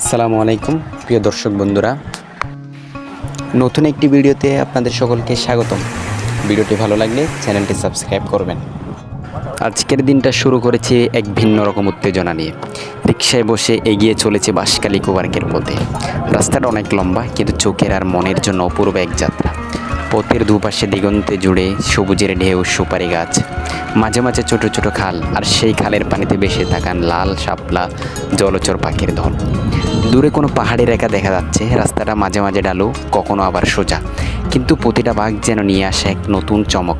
আসসালামু আলাইকুম, প্রিয় দর্শক বন্ধুরা। নতুন একটি ভিডিওতে আপনাদের সকলকে স্বাগতম। ভিডিওটি ভালো লাগলে চ্যানেলটি সাবস্ক্রাইব করবেন। আজকের দিনটা শুরু করেছে এক ভিন্ন রকম উত্তেজনা নিয়ে। রিক্সায় বসে এগিয়ে চলেছে বাঁশকালী কুবার্কের পথে। রাস্তাটা অনেক লম্বা, কিন্তু চোখের আর মনের জন্য অপূর্ব এক যাত্রা। পথের দুপাশে দিগন্তে জুড়ে সবুজের ঢেউ সুপারি গাছ। মাঝে মাঝে ছোট ছোট খাল, আর সেই খালের পানিতে ভেসে থাকান লাল, শাপলা, জলচর পাখির দল দূরে কোনো পাহাড়ি রেখা দেখা যাচ্ছে, রাস্তাটা মাঝে মাঝে ডালু, কখনো আবার সোজা। কিন্তু প্রতিটা বাঘ যেন নিয়ে আসে এক নতুন চমক।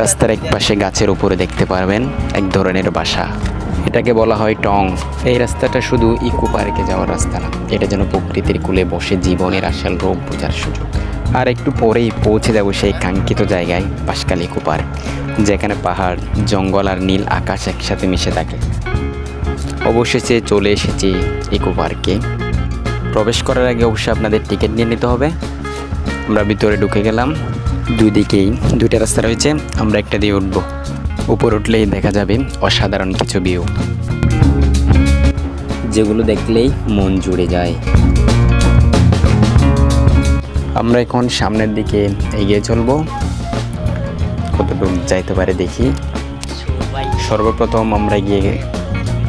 রাস্তার এক পাশে গাছের উপরে দেখতে পারবেন এক ধরনের বাসা। এটাকে বলা হয় টং। এই রাস্তাটা শুধু ইকো পার্কে যাওয়ার রাস্তা না, এটা যেন প্রকৃতির কুলে বসে জীবনের আসল রূপ বোঝার সুযোগ। আর একটু পরেই পৌঁছে যাব সেই কাঙ্ক্ষিত জায়গায় বাসকাল ইকো পার্ক যেখানে পাহাড়, জঙ্গল আর নীল আকাশ একসাথে মিশে থাকে। অবশেষে চলে এসেছি ইকো পার্কে প্রবেশ করার আগে অবশ্যই আপনাদের টিকিট নিয়ে নিতে হবে। আমরা ভিতরে ঢুকে গেলাম। দুই দিকেই দুইটা রাস্তা রয়েছে, আমরা একটা দিয়ে উঠবো। উপর উঠলেই দেখা যাবে অসাধারণ কিছু ভিউ যেগুলো দেখলেই মন জুড়ে যায়। আমরা এখন সামনের দিকে এগিয়ে চলবো। কতটুকু যাইতে পারে দেখি। সর্বপ্রথম আমরা গিয়ে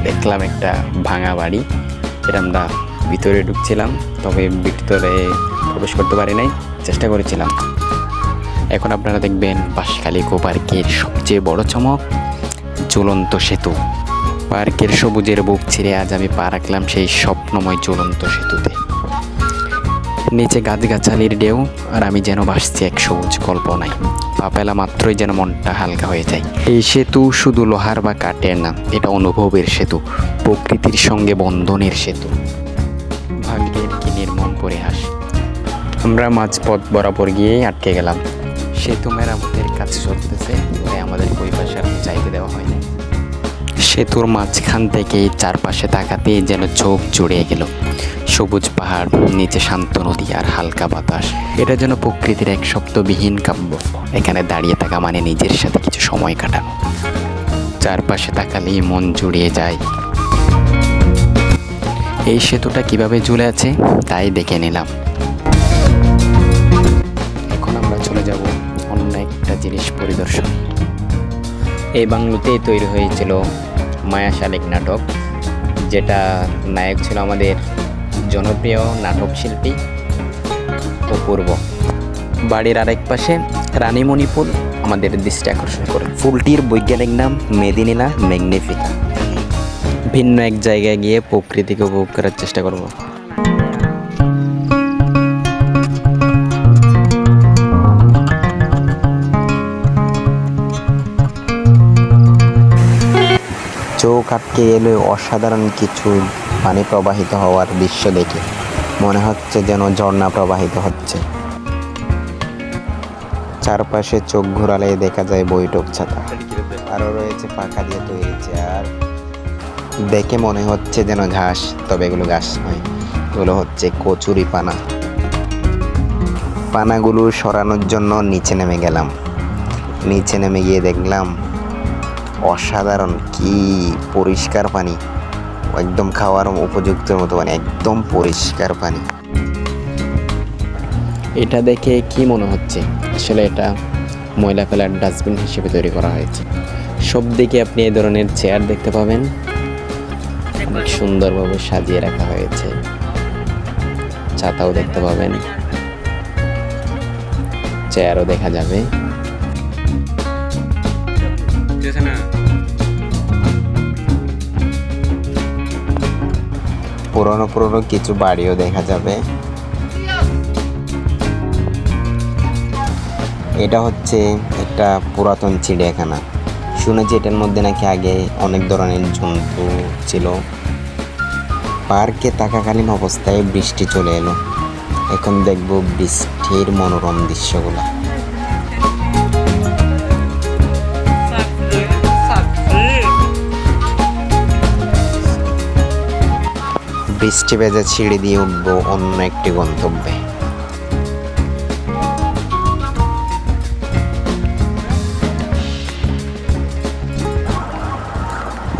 দেখলাম একটা ভাঙা বাড়ি এটা আমরা ভিতরে ঢুকছিলাম, তবে ভিতরে প্রবেশ করতে পারি নাই, চেষ্টা করেছিলাম। এখন আপনারা দেখবেন বাঁশখালী কো পার্কের সবচেয়ে বড় চমক ঝুলন্ত সেতু। পার্কের সবুজের বুক ছিঁড়ে আজ আমি পা রাখলাম সেই স্বপ্নময় ঝুলন্ত সেতুতে। নিচে গাছগাছালির ডেউ আর আমি যেন ভাসছি এক সবুজ কল্পনায়। পা পেলা মাত্রই যেন মনটা হালকা হয়ে যায়। এই সেতু শুধু লোহার বা কাঠের না, এটা অনুভবের সেতু, প্রকৃতির সঙ্গে বন্ধনের সেতু। ভাগ্যের কি নির্মম পরিহাস আমরা মাঝপথ বরাবর গিয়েই আটকে গেলাম। সেতু মেরামতের কাজ সেতুর মাঝখান থেকে চারপাশে তাকাতেই যেন চোখ জুড়িয়ে গেল। সবুজ পাহাড়, নিচে শান্ত নদী আর হালকা বাতাস। এটা যেন প্রকৃতির এক শব্দবিহীন কাব্য এখানে দাঁড়িয়ে থাকা মানে নিজের সাথে কিছু সময় কাটানো। চারপাশে তাকালেই মন জুড়িয়ে যায়। এই সেতুটা কীভাবে ঝুলে আছে, তাই দেখে নিলাম। এখন আমরা চলে যাব অন্য একটা জিনিস পরিদর্শন। এই বাংলোতেই তৈরি হয়েছিল মায়া শালিক নাটক যেটা নায়ক ছিল আমাদের জনপ্রিয় নাটক শিল্পী অপূর্ব। বাড়ির আরেক পাশে রানীমণি ফুল আমাদের দৃষ্টি আকর্ষণ করে। ফুলটির বৈজ্ঞানিক নাম মেদিনীলা ম্যাগনিফিকা। ভিন্ন এক জায়গায় গিয়ে প্রকৃতিকে উপভোগ করার চেষ্টা করব। চোখ আটকে এলে অসাধারণ কিছু পানি প্রবাহিত হওয়ার দৃশ্য দেখে। মনে হচ্ছে যেন ঝর্ণা প্রবাহিত হচ্ছে। চারপাশে চোখ ঘোরালে দেখা যায় বৈঠক ছাতা। আরও রয়েছে পাখা দিয়ে তৈরি চেয়ার। দেখে মনে হচ্ছে যেন ঘাস, তবে এগুলো ঘাস নয়। এগুলো হচ্ছে কচুরি পানা। পানাগুলো সরানোর জন্য নিচে নেমে গেলাম। নিচে নেমে গিয়ে দেখলাম অসাধারণ, কি পরিষ্কার পানি। একদম খাওয়ার উপযুক্ত মতো মানে একদম পরিষ্কার পানি। এটা দেখে কি মনে হচ্ছে? আসলে এটা ময়লা ফেলার ডাস্টবিন হিসেবে তৈরি করা হয়েছে। সব দিকে আপনি এই ধরনের চেয়ার দেখতে পাবেন। অনেক সুন্দরভাবে সাজিয়ে রাখা হয়েছে। ছাতাও দেখতে পাবেন। চেয়ারও দেখা যাবে। পুরনো পুরনো কিছু বাড়িও দেখা যাবে। এটা হচ্ছে একটা পুরাতন চিড়িয়াখানা। শুনেছি এটার মধ্যে নাকি আগে অনেক ধরনের জন্তু ছিল। পার্কে থাকাকালীন অবস্থায় বৃষ্টি চলে এলো। এখন দেখব বৃষ্টির মনোরম দৃশ্যগুলো। বৃষ্টি ভেজা ছিঁড়ে দিয়ে উঠবো অন্য একটি গন্তব্যে।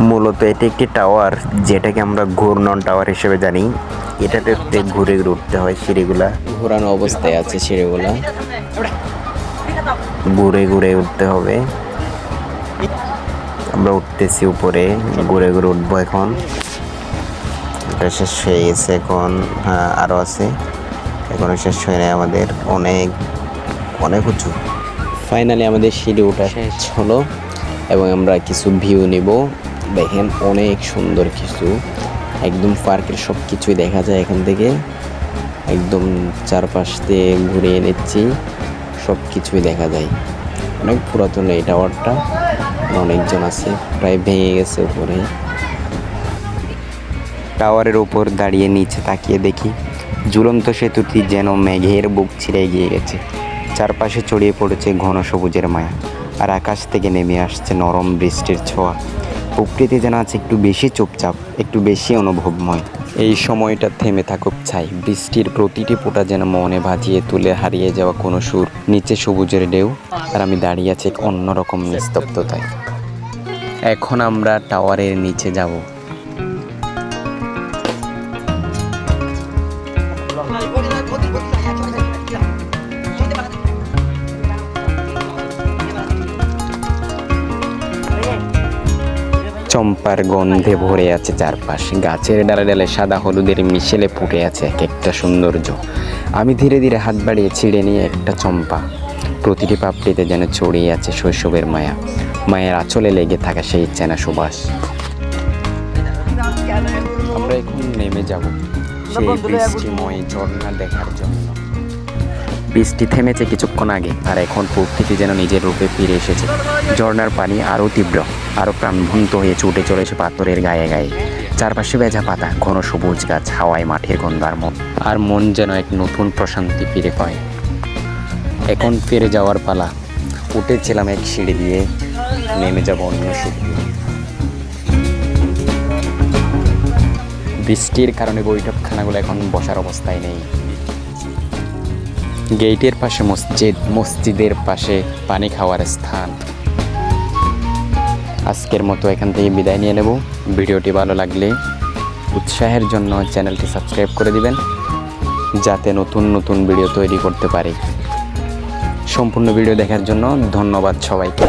মূলত এটি একটি টাওয়ার যেটাকে আমরা ঘূর্ণন টাওয়ার হিসেবে জানি। এটাতে ঘুরে ঘুরে উঠতে হয় সিঁড়িগুলা। ঘোরানো অবস্থায় আছে সিঁড়িগুলা। ঘুরে ঘুরে উঠতে হবে। আমরা উঠতেছি উপরে ঘুরে ঘুরে উঠবো এখন। এটা শেষ হয়ে গেছে এখন আরও আছে। এখনও শেষ হয় নাই আমাদের। অনেক অনেক উঁচু। ফাইনালি আমাদের সিঁড়ি ওঠা শেষ। হলো এবং আমরা কিছু ভিউ নিব। দেখেন অনেক সুন্দর কিছু। একদম পার্কের সব কিছুই দেখা যায় এখান থেকে। একদম চারপাশ দিয়ে ঘুরিয়ে নিচ্ছি। সব কিছুই দেখা যায়। অনেক পুরাতন এই টাওয়ারটা অনেকজন আছে প্রায় ভেঙে গেছে উপরে। টাওয়ারের ওপর দাঁড়িয়ে নিচে তাকিয়ে দেখি ঝুলন্ত সেতুটি যেন মেঘের বুক ছিঁড়ে এগিয়ে গেছে। চারপাশে ছড়িয়ে পড়েছে ঘন সবুজের মায়া, আর আকাশ থেকে নেমে আসছে নরম বৃষ্টির ছোঁয়া। প্রকৃতি যেন আছে একটু বেশি চুপচাপ, একটু বেশি অনুভবময়। এই সময়টা থেমে থাকুক ছাই, বৃষ্টির প্রতিটি ফোঁটা যেন মনে ভাজিয়ে তুলে হারিয়ে যাওয়া কোনো সুর, নিচে সবুজের ঢেউ, আর আমি দাঁড়িয়ে আছি অন্যরকম নিস্তব্ধতায়। এখন আমরা টাওয়ারের নিচে যাব। চম্পার গন্ধে ভরে আছে চারপাশ। গাছের ডালে ডালে সাদা হলুদের মিশেলে ফুটে আছে এক একটা সৌন্দর্য। আমি ধীরে ধীরে হাত বাড়িয়ে ছিঁড়ে নিয়ে একটা চম্পা। প্রতিটি পাপড়িতে যেন ছড়িয়ে আছে শৈশবের মায়া। মায়ের আঁচলে লেগে থাকা সেই চেনা সুবাস। আমরা এখন নেমে যাব। সেই বৃষ্টিময় ঝর্ণা দেখার জন্য। বৃষ্টি থেমেছে কিছুক্ষণ আগে, আর এখন প্রকৃতি যেন নিজের রূপে ফিরে এসেছে। ঝর্ণার পানি আরও তীব্র, আরও প্রাণভন্ত হয়ে ছুটে চলেছে পাথরের গায়ে গায়ে। চারপাশে ভেজা পাতা, ঘন সবুজ গাছ, হাওয়ায় মাঠের গন্ধ আর মন আর মন যেন এক নতুন প্রশান্তি ফিরে পায়। এখন ফিরে যাওয়ার পালা। উঠেছিলাম এক সিঁড়ি দিয়ে, নেমে যাব অন্য সিঁড়ি বৃষ্টির কারণে বৈঠকখানাগুলো এখন বসার অবস্থায় নেই। গেটের পাশে মসজিদ, মসজিদের পাশে পানি খাওয়ার স্থান। আজকের মতো এখান থেকে বিদায় নিয়ে নেব। ভিডিওটি ভালো লাগলে উৎসাহের জন্য চ্যানেলটি সাবস্ক্রাইব করে দিবেন, যাতে নতুন নতুন ভিডিও তৈরি করতে পারি। সম্পূর্ণ ভিডিও দেখার জন্য ধন্যবাদ সবাইকে।